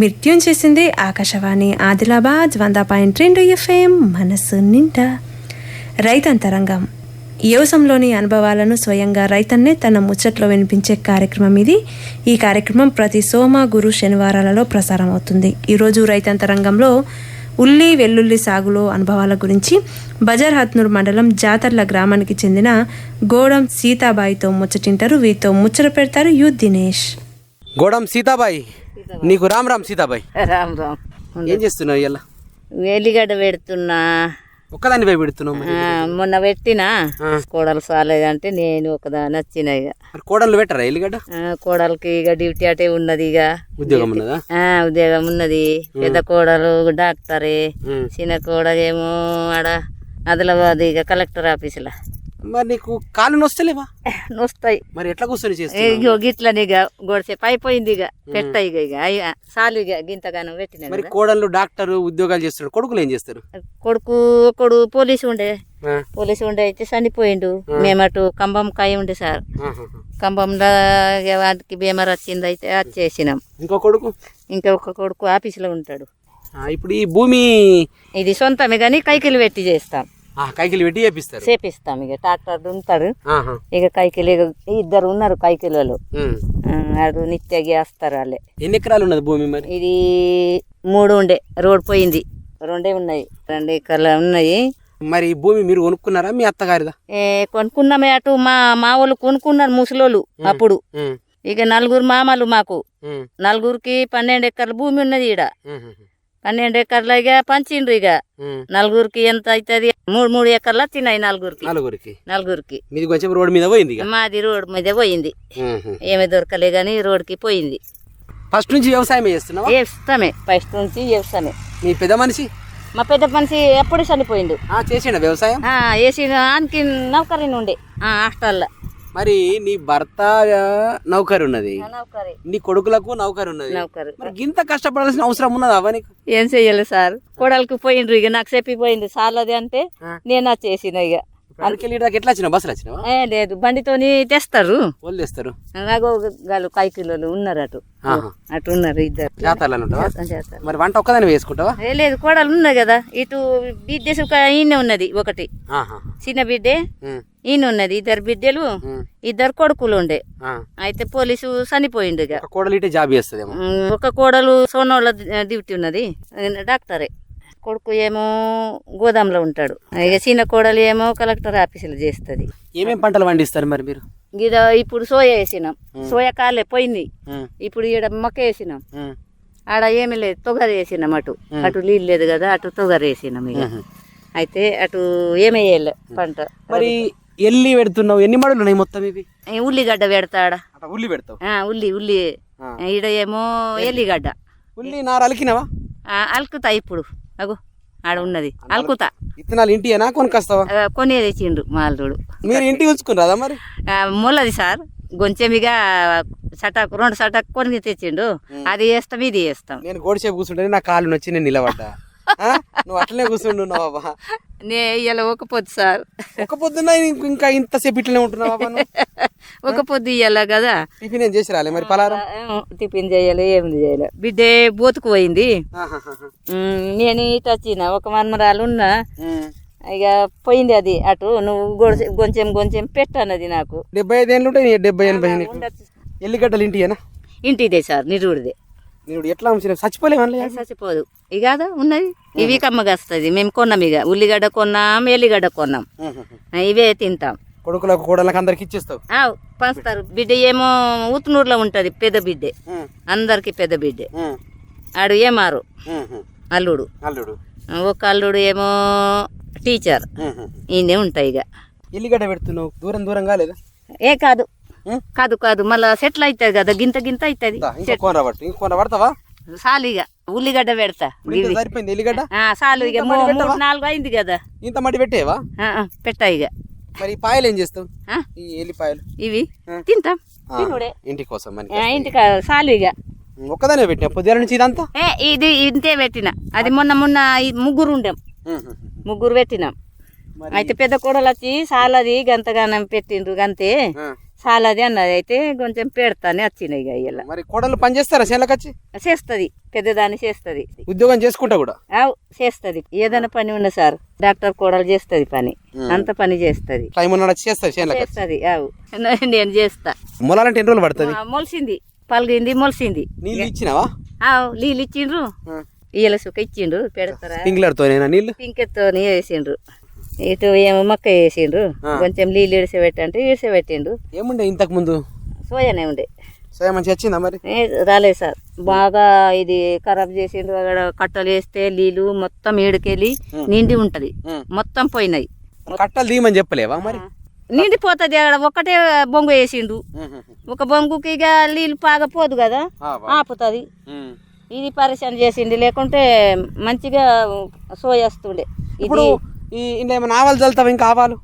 మీరు ట్యూన్ చేసింది ఆకాశవాణి ఆదిలాబాద్ వంద పాయింట్ రెండు ఎఫ్ఎం మనసు నింట రైతంతరంగం. యోసంలోని అనుభవాలను స్వయంగా రైతన్నే తన ముచ్చట్లో వినిపించే కార్యక్రమం ఇది. ఈ కార్యక్రమం ప్రతి సోమ గురు శనివారాలలో ప్రసారం అవుతుంది ఈరోజు రైతాంతరంగంలో ఉల్లి వెల్లుల్లి సాగులో అనుభవాల గురించి బజార్ హత్నూర్ మండలం జాతర్ల గ్రామానికి చెందిన గోడం సీతాబాయితో ముచ్చటింటారు. వీరితో ముచ్చట పెడతారు యు దినేష్. గోడం సీతాబాయి. నీకు రామ్ రామ్ సీతాబాయి. రామ్ రామ్. ఏం చేస్తున్నావు ఇలా ఎల్లిగడ్డ పెడుతున్నా. ఒక్కదాన్ని పోయి పెడుతున్నావు మొన్న పెట్టినా. కోడలు సాలేదంటే నేను ఒకదాని వచ్చిన ఇక కోడళ్ళు పెట్టరా ఎల్లిగడ్డ? కోడలికి ఇక డ్యూటీ అటే ఉన్నది ఇక ఉద్యోగం ఉన్నదా? ఆ, ఉద్యోగం ఉన్నది. పెద్ద కోడలు డాక్టరే. చిన్న కోడలేమో ఆడ ఆదిలాబాద్ ఇక కలెక్టర్ ఆఫీసులో. మరి నీకు కాళ్ళు నొస్తలేవా? వస్తాయి మరి ఎట్లా కూర్చొని చేస్తావు ఇగో గిట్లని ఇక గొడిసేపు అయిపోయింది ఇక పెట్ట ఇక ఇక చాలు ఇక గింతగానం పెట్టిన మరి కోడళ్ళు డాక్టర్ ఉద్యోగాలు చేస్తారు కొడుకులు ఏం చేస్తారు? కొడుకు ఒకడు పోలీసు ఉండే. పోలీసు ఉండే అయితే చనిపోయిండు. మేము అటు కంబం కాయ ఉండే సార్. కంబంలో వాటికి బీమార్ వచ్చింది అయితే అది చేసినాం. ఇంకో కొడుకు? ఇంకా ఒక కొడుకు ఆఫీసులో ఉంటాడు. ఇప్పుడు ఈ భూమి ఇది సొంతమే కానీ కైకిలు పెట్టి చేస్తాం. కైకిలు పెట్టి చేపిస్తారు. చేపిస్తాం ఇక ట్రాక్టర్ ఆహా. ఇక కైకిలు ఇద్దరు ఉన్నారు కైకిలలో. ఉమ్. అటు నిత్యకి వస్తారు వాళ్ళే ఎన్ని ఎకరాలు ఉన్నది భూమి మరి? ఇది మూడు ఉండే రోడ్ పోయింది. రెండే ఉన్నాయి రెండు ఎకర్లు ఉన్నాయి. మరి ఈ భూమి మీరు కొనుక్కున్నారా మీ అత్తగారిదా? ఏ, కొనుక్కున్నామే అటు మా మా వాళ్ళు కొనుక్కున్నారు ముసలోళ్ళు అప్పుడు. ఇక నలుగురు మామలు మాకు. నలుగురికి పన్నెండు ఎకర్ల భూమి ఉన్నది ఈడ. పన్నెండు ఎకర్లు ఇక పంచిండ్రు ఇక. నలుగురికి ఎంత అవుతుంది మూడు మూడు ఎకర్లు వచ్చినాయి నలుగురికి. నలుగురికి? నలుగురికి. మీది కొంచెం రోడ్డు మీద పోయింది మాది రోడ్ మీద పోయింది. ఏమీ దొరకలే కానీ రోడ్కి పోయింది. ఫస్ట్ నుంచి వ్యవసాయం చేస్తున్నావా? వేస్తామే ఫస్ట్ నుంచి వేస్తామే మీ పెద్ద మనిషి? మా పెద్ద మనిషి ఎప్పుడు చనిపోయిండు? ఆ చేసిండ వ్యవసాయం? ఆ, వేసి ఆనికి నౌకరీ నుండి హాస్టల్లో. మరి నీ భర్త నౌకరు ఉన్నది నౌకరీ. నీ కొడుకులకు నౌకరు ఉన్నది నౌకరు. మరి ఇంత కష్టపడాల్సిన అవసరం ఉన్నది అవా నీకు ఏం చెయ్యాలి సార్? కోడలికి పోయిండ్రు ఇక నాకు చెప్పిపోయింది. సార్లది అంటే నేను చేసిన ఇక. అరకెళ్ళి దాకా ఎట్లా వచ్చినావు? బస్సులు వచ్చినావా? ఏ లేదు. బండితోని తెస్తారు. వాళ్ళు తెస్తారు. అలాగో గాలు కైకిలోలు ఉన్నారు అటు. అటు ఉన్నారు ఇద్దరు. జాతరలు ఉంటావా? మరి వంట ఒక్కదాని వేసుకుంటావా ఏ లేదు. కోడలు ఉన్నాయి కదా. ఇటు బిడ్డ ఈయన ఉన్నది ఒకటి. చిన్న బిడ్డే. ఈయన ఉన్నది. ఇద్దరు బిడ్డలు. ఇద్దరు కొడుకులు ఉండే. అయితే పోలీసు చనిపోయిండు ఇక. కోడలు ఇటే జాబ్ చేస్తుందేమో. ఉమ్, ఒక కోడలు సోనోళ్ళ డ్యూటీ ఉన్నది. డాక్టరే. కొడుకు ఏమో గోదాంలో ఉంటాడు. ఇక చిన్న కోడలు ఏమో కలెక్టర్ ఆఫీసులో చేస్తుంది. ఏమేం పంటలు పండిస్తారు మరి మీరు? గిద ఇప్పుడు సోయా వేసినాం. సోయా కాలే పోయింది. ఇప్పుడు ఈడ మొక్క వేసినాం. ఆడ ఏమీ లేదు. తొగర వేసినాం అటు. అటు నీళ్ళు లేదు కదా అటు తొగర వేసినాం ఇక అయితే అటు ఏమీ వేయలే పంట. మరి ఎల్లి పెడుతున్నావు ఎన్ని మడులు ఉన్నాయి మొత్తం ఇవి? ఉల్లిగడ్డ పెడతాడ ఉల్లి పెడతావు? ఉల్లి ఉల్లి. ఈడ ఏమో ఎల్లిగడ్డ. ఉల్లి నార అలికినావా? ఆ, అలుకుతా ఇప్పుడు. అగు ఆడ ఉన్నది. అలుకుతా. ఇత్తనాలు ఇంటియేనా కొనుకొస్తావా? కొని తెచ్చిండు మాల్దుడు మీరు ఇంటికి ఉంచుకున్నారా మరి? మొల్లది సార్. కొంచెమిగా సటాకు రెండు సటాకు కొని తెచ్చిండు అది వేస్తాం ఇది వేస్తాం. నేను గోడిసేపు కూర్చుంటే నా కాళ్ళు నొచ్చి నేను నిలబడ్డా? నువ్వు అట్లనే కూర్చుండు బాబా? నే ఇయ్యాల ఒక పొద్దు సార్. ఒక పొద్దున్న ఇంక- ఇంతసేపు ఇట్లనే ఉంటున్నావా బాబా? ఒక పొద్దు ఇయ్యాల కదా. టిఫిన్ ఏం చేసి రాలే మరి? పలారం? టిఫిన్ చేయాలి ఏమి చేయాలి. బిడ్డే బోతుకు పోయింది. నేను ఇటు వచ్చిన ఒక మన్మరాలు ఉన్నా. ఇక పోయింది అది అటు నువ్వు కొంచెం కొంచెం పెట్టన్నది నాకు. డెబ్బై ఐదు ఏళ్ళు ఉంటాయి డెబ్బై ఎనభై. ఎల్లిగడ్డలు ఇంటియేనా? ఇంటిదే సార్ నిరుడిదే. నేను ఎట్లా చచ్చిపోలేమని చచ్చిపోదు. ఇక ఉన్నది. ఇవి కమ్మగా వస్తుంది. మేము కొన్నాం ఇక. ఉల్లిగడ్డ కొన్నాం ఎల్లిగడ్డ కొన్నాం. ఇవే తింటాం. కొడుకులకు కోడలకు అందరికి ఇచ్చేస్తావు? పంచుతారు. బిడ్డ ఏమో ఉత్నూరులో ఉంటుంది పెద్ద బిడ్డే. అందరికి పెద్ద బిడ్డే. ఆడు ఏమారు. అల్లుడు. అల్లుడు. ఒక అల్లుడు ఏమో టీచర్. ఈయనే ఉంటాయి ఇక. ఎల్లిగడ్డ పెడుతున్నావు? దూరం దూరం కాలేదా? ఏ కాదు? కాదు కాదు మళ్ళా సెటిల్ అవుతుంది కదా గింత గింత అవుతుంది దా, ఇంకో కోన పట్టు ఇంకో కోన పడతావా? ఇక ఉల్లిగడ్డ పెడతా సరిపోయింది చాలు ఇక మూడు నాలుగు అయింది కదా. ఇంత మట్టి పెట్టేవా? పెట్టా ఇక. మరి పాయలు ఏం చేస్తావు? ఆ? ఈ ఎల్లిపాయలు. ఇవి. తింటాం. ఇంటి కోసం ఇంటికి చాలు ఇక. ఒక్కదానే పెట్టినా? పొద్దున నుంచి ఇదంతా? ఇది ఇంతే పెట్టిన. అది మొన్న మొన్న ఈ ముగ్గురు ఉండాం. ముగ్గురు పెట్టినాం. అయితే పెద్ద కోడలు వచ్చి సాలది గంతగానం పెట్టిండ్రు గంతే. ఆ. చాలాది అన్నది అయితే కొంచెం పెడతానే వచ్చినాయి ఇక ఇలా మరి కోడలు పని చేస్తారా వచ్చి చేస్తుంది పెద్దదాన్ని చేస్తుంది. ఉద్యోగం చేసుకుంటా కూడా? చేస్తుంది. ఏదైనా పని ఉన్న సార్ డాక్టర్ కోడలు చేస్తుంది పని. అంత పని చేస్తుంది. టైం. చేస్తుంది అవు. నేను చేస్తా. మొలాలంటే ఎన్ని రోజులు పడుతుంది? మొలిసింది. పలిగింది మొలిసింది. నీళ్ళు ఇచ్చినావా? అవు నీళ్ళు ఇచ్చిండ్రు. ఇయ్యల సుఖ ఇచ్చిండ్రు పెడతారా? స్ప్రింక్లర్తో నేనా పింకెత్తో వేసిండ్రు. ఇటు ఏమో మొక్క వేసిండ్రు. కొంచెం నీళ్ళు ఇడిసెపెట్టంటే ఇడిసెపెట్టిండు ఏముండే ఇంతకు ముందు సోయానే ఉండే. సోయా మంచి వచ్చిందా మరి? రాలేదు సార్. బాగా ఇది ఖరాబ్ చేసిండ్రు. అక్కడ కట్టలు వేస్తే నీళ్ళు మొత్తం ఏడుకెళ్ళి నిండి ఉంటది. మొత్తం పోయినాయి. కట్టలు తీయమని చెప్పలేవా మరి? నిండిపోతుంది అక్కడ. ఒకటే బొంగు వేసిండు. ఒక బొంగుకి ఇక నీళ్ళు పాగపోదు కదా. ఆపుతుంది. ఇది పరిశ్రమ చేసింది. లేకుంటే మంచిగా సోయ వస్తుండే ఇప్పుడు ఇది ఈ ఇంట్లో ఏమైనా ఆవాలు చల్లుతావా? ఇంకా ఆవాలు?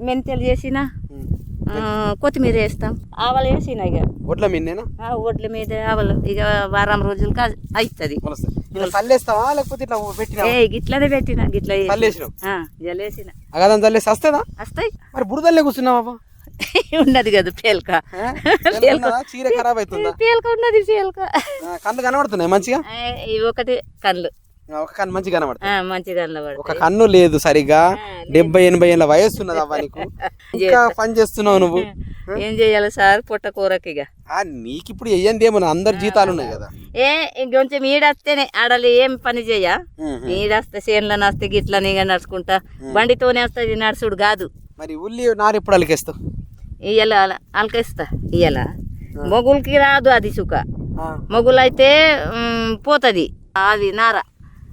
మెంతలు చేసిన కొత్తిమీర వేస్తాం. ఆవలు వేసిన ఇక. ఒడ్ల మీదేనా? ఆ, ఒడ్ల మీద ఆవలు. ఇక వారం రోజులకి అవుతుంది మొలుస్తాయి ఇలా చల్లేస్తావా? లేకపోతే ఇట్లా పెట్టినా ఏ గిట్లనే పెట్టిన గిట్ల జలేసిన అగదని చల్లేసి వస్తుందా? వస్తాయి. మరి బురదల్లే కూర్చున్నావా ఉన్నది కదా పేలక. చీర ఖరాబ్ అవుతుందా? పేలక ఉన్నది పేలక. కళ్ళు కనబడుతున్నాయి మంచిగా? ఒకటి కళ్ళు. ఒక కన్ను మంచిగా కనబడుతుంది మంచిగా కనబడతాయి. ఒక కన్ను లేదు సరిగా. డెబ్బై ఎనభై ఏళ్ళ వయస్సు ఉన్నది అవ్వ నీకు. ఇంకా పని చేస్తున్నావు నువ్వు? ఏం చెయ్యాలి సార్? పుట్ట కూరకి ఆ నీకు ఇప్పుడు వెయ్యంది ఏమన్నా అందరు జీతాలు ఉన్నాయి కదా. ఏ ఇంకొంచెం ఈడస్తేనే ఆడలు ఏం పని చేయ? ఈడస్తే చేనులో నస్తే గిట్లని ఇక నడుచుకుంటా. బండితోనే వస్తుంది నడుచుడు కాదు. మరి ఉల్లి నారు ఎప్పుడు అలికేస్తావు? ఇయ్యాల అలకేస్తా ఇయ్యాల. మొగులకి రాదు అది సుఖ. మొగులైతే పోతది. అది నార.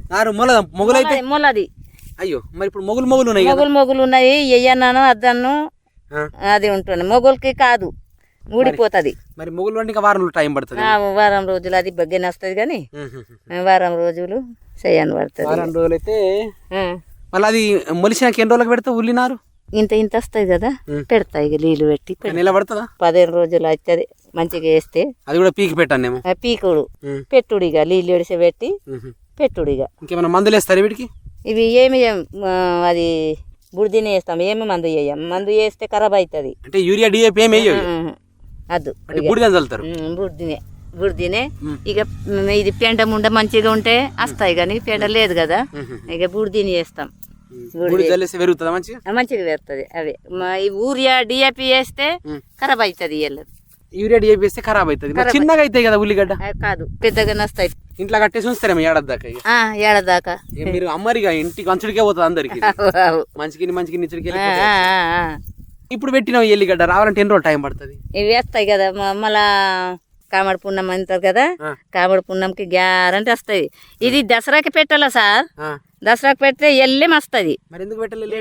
నారు మొల మొగులైతే? మొలది- అయ్యో మరి ఇప్పుడు మొగులు మొగులు ఉన్నాయి మొగులు మొగులు ఉన్నాయి ఎయ్యన్నాను అద్దన్ను అది ఉంటుంది. మొగులకి కాదు ఊడిపోతుంది. మరి మొగులు అంటే ఇంకా వారం రోజులు టైం పడుతుంది. వారం రోజులు అది బగ్గన వస్తుంది కానీ వారం రోజులు చేయని పడుతుంది. వారం రోజులు అయితే. మళ్ళీ అది మొలిసినాక ఎన్ని రోజులకు పెడతావు ఉల్లి నారు ఇంత ఇంత వస్తుంది కదా పెడతా ఇక నీళ్ళు పెట్టి పెడతా. నెల పడుతుందా? పదిహేను రోజులు అవుతుంది మంచిగా వేస్తే. అది కూడా పీకి పెట్టానేమో ఆ పీకుడు. ఉమ్. పెట్టుడిగా నీళ్ళు ఎడిసి పెట్టి పెట్టుడిగా ఇంకేమైనా మందులు వేస్తారు వీటికి? ఇవి ఏమి అది బుడిదిని వేస్తాం ఏమి మందు వేయం. మందు వేస్తే ఖరాబ్ అవుతుంది అంటే యూరియా డిఏపి ఏమి అద్దు. బూడిదని బుడిదినే ఇక ఇది పెండ ముండ మంచిగా ఉంటే వస్తాయి కానీ పెండ లేదు కదా. ఇక బుడిదిని వేస్తాం. పెరుగుతుందా మంచిగా? పెడుతుంది అవి. ఊరియా డిఏపి వేస్తే ఖరాబ్ అవుతుంది ఇయ్యలేదు. యూరియా డిఏపి వేస్తే ఖరాబ్ అవుతుంది. చిన్నగా అవుతాయి కదా ఉల్లిగడ్డ? కాదు పెద్దగా నస్తాయి. ఇంట్లో కట్టేసి ఉంచుతారేమో ఏడాది దాకా ఇక? మీరు అమ్మరిగా ఇంటికి అంచుడికే పోతుంది అందరికి. మంచికి మంచికి నిచ్చుడికి. ఇప్పుడు పెట్టిన ఎల్లిగడ్డ రావాలంటే ఎన్ని రోజులు టైం పడుతుంది? ఇవి వేస్తాయి కదా మళ్ళా కామడి పున్నం అంటారు కదా. కామడి పున్నంకి గ్యారంటీ వస్తాయి. ఇది దసరాకి పెట్టాలా సార్? దసరాకి పెడితే ఎల్లేం వస్తుంది మరి ఎందుకు పెట్టలేదు?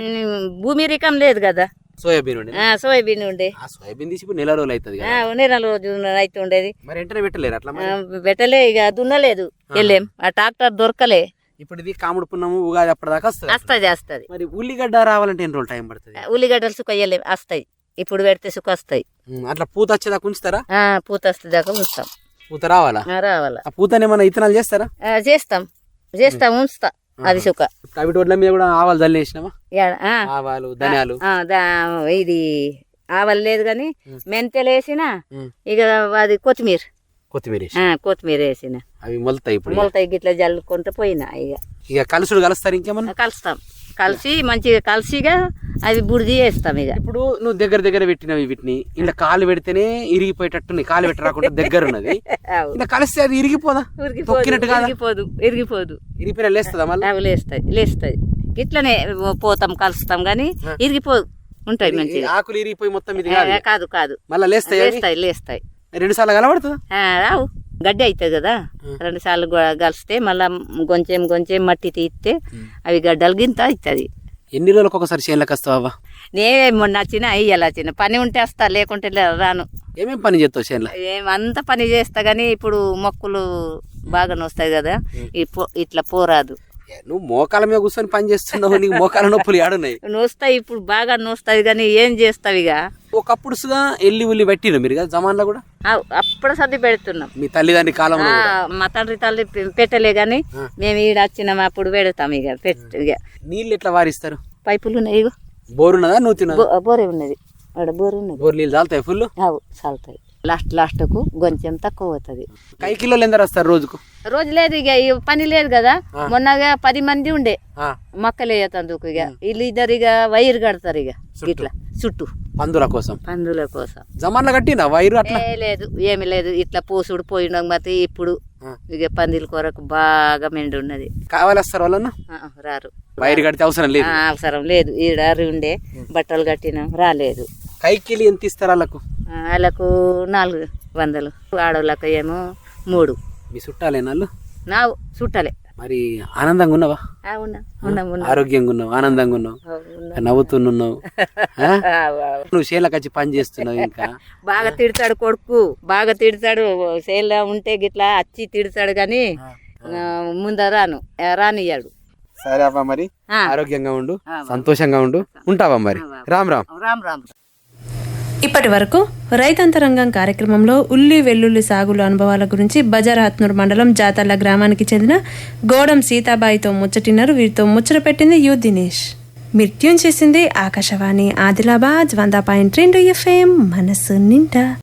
భూమి రికం లేదు కదా. సోయాబీన్ ఉండే సోయాబీన్ ఉండే ఆ సోయాబీన్ తీసి ఇప్పుడు నెల రోజులు అవుతుంది నెల రోజు రైతు ఉండేది. మరి వెంటనే పెట్టలేరు అట్లా పెట్టలే ఇక దున్నలేదు. వెళ్ళేం. ఆ ట్రాక్టర్ దొరకలే. ఇప్పుడు ఇది కాముడు పున్నము ఉగాది అప్పటిదాకా వస్తుంది వస్తుంది వస్తుంది. మరి ఉల్లిగడ్డ రావాలంటే ఎన్ని రోజులు టైం పడుతుంది? ఉల్లిగడ్డలు సుఖ వెళ్ళేం వస్తాయి. ఇప్పుడు పెడితే సుఖ వస్తాయి. అట్లా పూత వచ్చేదాకా ఉంచుతారా? పూత వస్తుంది దాకా ఉంచుతాం. పూత రావాలా? రావాలా. పూతని ఏమైనా ఇత్తనాలు చేస్తారా? చేస్తాం. చేస్తాం ఉంచుతా. అది సుఖ. అవిటి రోడ్ల మీద కూడా ఆవాలు ధనియాలు. దా- ఇది ఆవలు లేదు కానీ మెంతెలు వేసిన. ఇక అది కొత్తిమీర. కొత్తిమీర కొత్తిమీర వేసిన. అవి మొలుతాయి ఇప్పుడు మొలతాయి గిట్ల జల్లుకుంటూ పోయినా ఇక. ఇక కలుసుడు కలుస్తారు ఇంకేమన్నా? కలుస్తాం. కలిసి మంచిగా కలిసిగా అవి బుడిది వేస్తాం ఇక. ఇప్పుడు నువ్వు దగ్గర దగ్గర పెట్టినవి వీటిని. ఇలా కాలు పెడితేనే ఇరిగిపోయేటట్టు కాలు పెట్టి రాకుండా దగ్గర ఉన్నది. ఇలా కలిస్తే అది ఇరిగిపోదా? తొక్కినట్టు ఇరిగిపోదు ఇరిగిపోదు. ఇరిగిపోయినా లేస్తుందా మళ్ళీ? అవి లేస్తాయి లేస్తాయి. ఇట్లనే పోతాం కలుస్తాం కానీ ఇరిగిపోదు. ఉంటాయి మంచిగా. ఆకులు ఇరిగిపోయి మొత్తం ఇది కాదు కాదు మళ్ళీ లేస్తాయి? లేస్తాయి లేస్తాయి. రెండు సార్లు కలబడుతుందా? రావు. గడ్డి అవుతుంది కదా. రెండు సార్లు కలిస్తే మళ్ళా కొంచెం కొంచెం మట్టి తీస్తే అవి గడ్డలు గింత అవుతుంది. ఎన్ని రోజులకు ఒకసారి చేనులకు వస్తావా? నేనే మొన్న వచ్చిన ఇయ్యాల వచ్చిన పని ఉంటే వస్తా లేకుంటే రాను. ఏమేం పని చేస్తావు చేనులో? ఏమంతా పని చేస్తా కానీ ఇప్పుడు మొక్కులు బాగా నొస్తాయి కదా. ఈ పో- ఇట్లా పోరాదు. నువ్వు మోకాల మీద కూర్చొని పని చేస్తున్నావు నీకు మోకాల నొప్పులు ఏడున్నాయి నోస్తాయి ఇప్పుడు బాగా నోస్తాయి కానీ ఏం చేస్తావు ఇక? ఒకప్పుడు సుగా ఎల్లి ఉల్లి పెట్టిరు మీరు కదా జమాన్లో కూడా? అప్పుడు సర్ది పెడుతున్నాం. మీ తల్లిదండ్రి కూడా. మా తండ్రి తల్లి పెట్టలే కానీ మేము ఈడ వచ్చినాం అప్పుడు పెడతాం ఇక పెట్ ఇక. నీళ్ళు ఎట్లా వారిస్తారు? పైపులు ఉన్నాయి ఇగో. బోరున్నదా? నూతిన్నదా? బో- బోరే ఉన్నది. ఆడ బోరు ఉన్నది. బోర్ నీళ్ళు చాలుతాయి ఫుల్ అవు చాలుతాయి లాస్ట్ లాస్ట్కు కొంచెం తక్కువ అవుతుంది కై కిలోలు ఎందరు వస్తారు రోజుకు? రోజు లేదు ఇక ఈ పని లేదు కదా. మొన్నగా పది మంది ఉండే. ఆ, మొక్కలు వేయతందుకు ఇక వీళ్ళు ఇద్దరు ఇక వైర్ కడతారు ఇక ఇట్లా చుట్టూ. పందుల కోసం. పందుల కోసం. జమాన్లో కట్టినా వైరు అట్లా? లేదు ఏమి లేదు. ఇట్లా పోసుడు పోయిన మతి ఇప్పుడు. ఇక పందిల కొరకు బాగా మెండు ఉన్నది కావాలి వస్తారు వాళ్ళన్న? ఆ, రారు. వైరు కడితే అవసరం లేదు. అవసరం లేదు. ఈడ ఉండే. బట్టలు కట్టినాం రాలేదు. కైకిలి ఎంత ఇస్తారు వాళ్ళకు? వాళ్ళకు నాలుగు వందలు. ఆడవాళ్ళకు ఏమో మూడు. మీ చుట్టాలేనా వాళ్ళు నా చుట్టాలే. మరి ఆనందంగా ఉన్నావా? ఆ, ఉన్నాం. ఉన్నాం ఉన్నాం. ఆరోగ్యంగా ఉన్నావు ఆనందంగా ఉన్నావు. నవ్వుతున్నావు. నువ్వు షేలకు వచ్చి పని చేస్తున్నావు ఇంకా? బాగా తిడతాడు కొడుకు బాగా తిడతాడు. సేల్లో ఉంటే గిట్లా వచ్చి తిడతాడు కానీ ముందర రాను రానియ్యాడు. సరే అవ్వ మరి. ఆ. ఆరోగ్యంగా ఉండు. సంతోషంగా ఉండు. ఉంటావా మరి. రామ్ రామ్. రామ్ రామ్. ఇప్పటి వరకు రైతాంతరంగం కార్యక్రమంలో ఉల్లి వెల్లుల్లి సాగుల అనుభవాల గురించి బజారాత్నూర్ మండలం జాతర్ల గ్రామానికి చెందిన గోడం సీతాబాయితో ముచ్చటిన్నారు వీరితో ముచ్చట పెట్టింది యు దినేష్. మీరు ట్యూన్ చేసింది ఆకాశవాణి ఆదిలాబాద్ వంద పాయింట్ రెండు ఎఫ్ఎం మనసు నిండా.